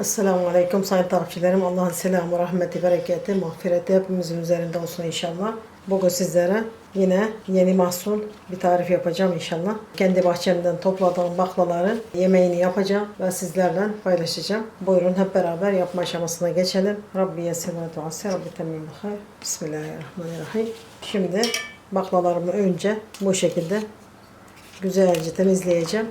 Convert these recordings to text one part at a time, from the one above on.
Esselamu Aleyküm sayın takipçilerim. Allah'ın selamı, rahmeti, bereketi, mağfireti hepimizin üzerinde olsun inşallah. Bugün sizlere yine yeni mahsul bir tarif yapacağım inşallah. Kendi bahçemden topladığım baklaları yemeğini yapacağım ve sizlerle paylaşacağım. Buyurun hep beraber yapma aşamasına geçelim. Rabbi yesir ve duası, Rabbi temmim hayır. Bismillahirrahmanirrahim. Şimdi baklalarımı önce bu şekilde güzelce temizleyeceğim.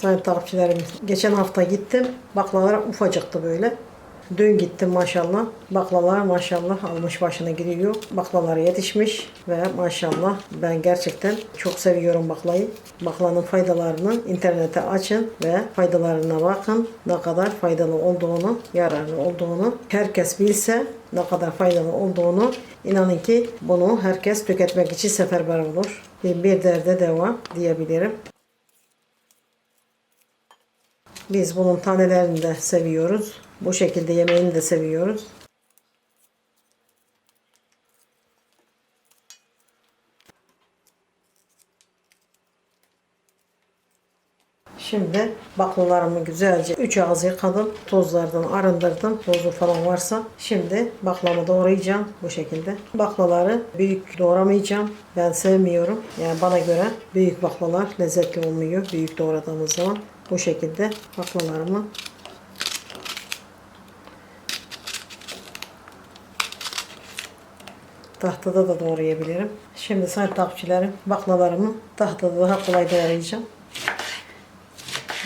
Sayın takipçilerim, geçen hafta gittim. Baklalar ufacıktı böyle. Dün gittim maşallah. Baklalar maşallah almış başını gidiyor. Baklalar yetişmiş ve maşallah ben gerçekten çok seviyorum baklayı. Baklanın faydalarını internete açın ve faydalarına bakın. Ne kadar faydalı olduğunu, yararlı olduğunu herkes bilse ne kadar faydalı olduğunu inanın ki bunu herkes tüketmek için seferber olur. Bir derde deva diyebilirim. Biz bunun tanelerini de seviyoruz. Bu şekilde yemeğini de seviyoruz. Şimdi baklalarımı güzelce üç ağız yıkadım. Tozlardan arındırdım. Tozu falan varsa. Şimdi baklamı doğrayacağım bu şekilde. Baklaları büyük doğramayacağım. Ben sevmiyorum. Yani bana göre büyük baklalar lezzetli olmuyor. Büyük doğradığımız zaman. Bu şekilde baklalarımı tahtada da doğrayabilirim. Şimdi sayın takipçilerim baklalarımı tahtada daha kolay doğrayacağım.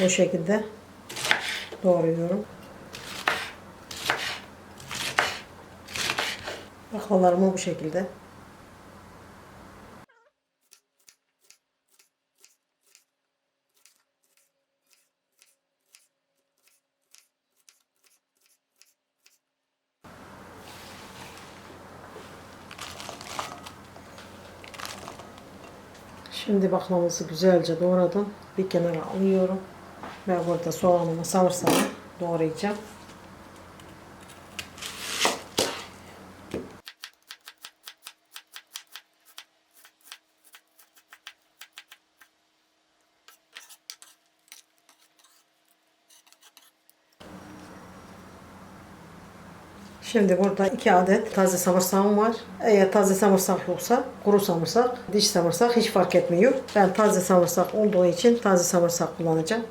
Bu şekilde doğruyorum. Baklalarımı bu şekilde Şimdi baklavamızı güzelce doğradım. Bir kenara alıyorum. Ve burada soğanımı sarımsağı doğrayacağım. Şimdi burada iki adet taze samırsağım var. Eğer taze samırsak yoksa kuru samırsak, diş samırsak hiç fark etmiyor. Ben taze samırsak olduğu için taze samırsak kullanacağım.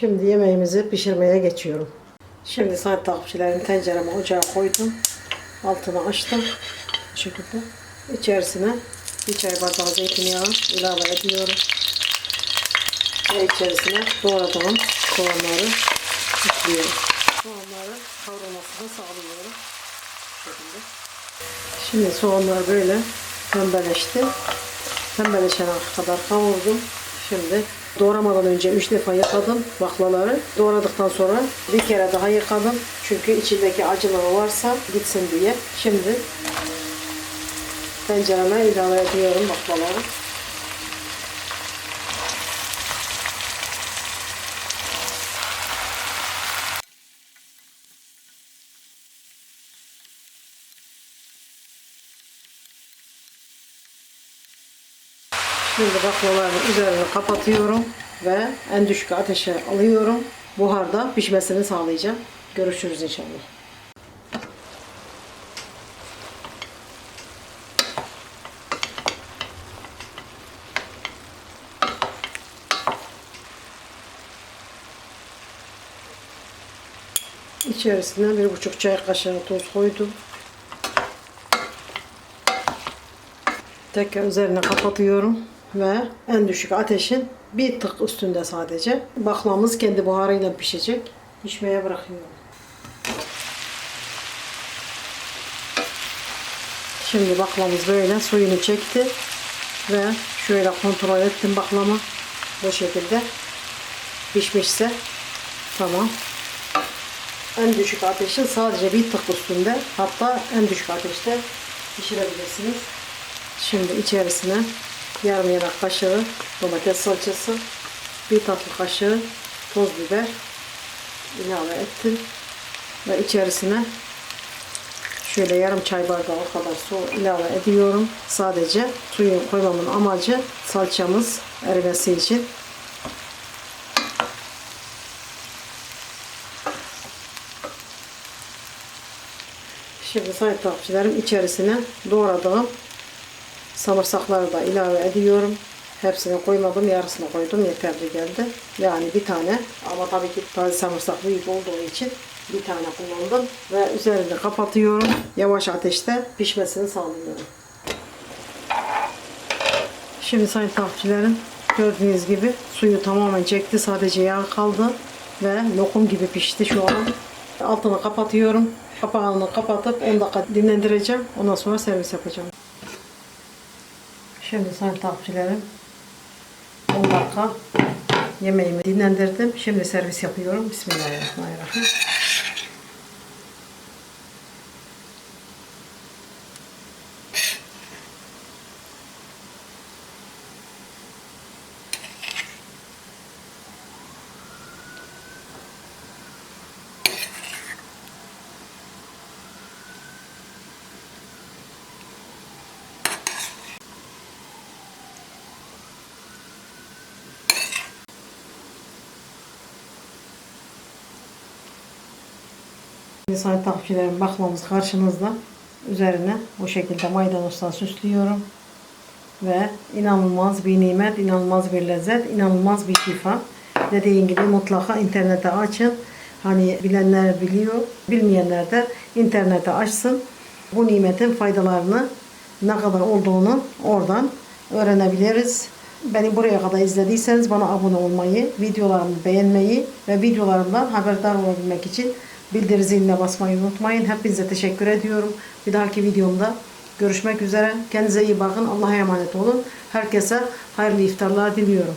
Şimdi yemeğimizi pişirmeye geçiyorum. Şimdi sayın takipçilerim tenceremi ocağa koydum. Altını açtım. Bu şekilde. İçerisine bir çay bardağı zeytinyağı ilave ediyorum. Ve içerisine doğradığım soğanları ekliyorum. Soğanları kavrulmasını sağlıyorum. Bu şekilde. Şimdi soğanlar böyle pembeleşti. Pembeleşene kadar kavurdum. Şimdi doğramadan önce 3 defa yıkadım baklaları. Doğradıktan sonra bir kere daha yıkadım. Çünkü içindeki acılığı varsa gitsin diye. Şimdi tencereme ilave ediyorum baklaları. Şimdi baklavaların üzerini kapatıyorum ve en düşük ateşe alıyorum. Buharda pişmesini sağlayacağım. Görüşürüz inşallah. İçerisine bir buçuk çay kaşığı tuz koydum. Tekrar üzerine kapatıyorum ve en düşük ateşin bir tık üstünde sadece. Baklamız kendi buharıyla pişecek. Pişmeye bırakıyorum. Şimdi baklamamız böyle suyunu çekti ve şöyle kontrol ettim baklamı bu şekilde pişmişse tamam. En düşük ateşin sadece bir tık üstünde hatta en düşük ateşte pişirebilirsiniz. Şimdi içerisine yarım yemek kaşığı domates salçası, bir tatlı kaşığı toz biber ilave ettim ve içerisine şöyle yarım çay bardağı kadar su ilave ediyorum. Sadece suyu koymamın amacı salçamız erimesi için. Şimdi sayın takipçilerim içerisine doğradığım samırsakları da ilave ediyorum. Hepsini koymadım, yarısını koydum. Yeterli geldi. Yani bir tane ama tabii ki taze samırsak büyük olduğu için bir tane kullandım. Ve üzerini kapatıyorum. Yavaş ateşte pişmesini sağlıyorum. Şimdi sayın takipçilerim gördüğünüz gibi suyu tamamen çekti. Sadece yağ kaldı. Ve lokum gibi pişti şu an. Altını kapatıyorum. Kapağını kapatıp 10 dakika dinlendireceğim. Ondan sonra servis yapacağım. Şimdi sayın takipçilerim 10 dakika yemeğimi dinlendirdim. Şimdi servis yapıyorum. Bismillahirrahmanirrahim. Sayın takipçilerim bakmamız karşınızda. Üzerine bu şekilde maydanozla süslüyorum. Ve inanılmaz bir nimet, inanılmaz bir lezzet, inanılmaz bir şifa. Dediğim gibi mutlaka internete açın. Hani bilenler biliyor, bilmeyenler de internete açsın. Bu nimetin faydalarını ne kadar olduğunu oradan öğrenebiliriz. Beni buraya kadar izlediyseniz bana abone olmayı, videolarımı beğenmeyi ve videolarımdan haberdar olabilmek için bildiri ziline basmayı unutmayın. Hepinize teşekkür ediyorum. Bir dahaki videomda görüşmek üzere. Kendinize iyi bakın. Allah'a emanet olun. Herkese hayırlı iftarlar diliyorum.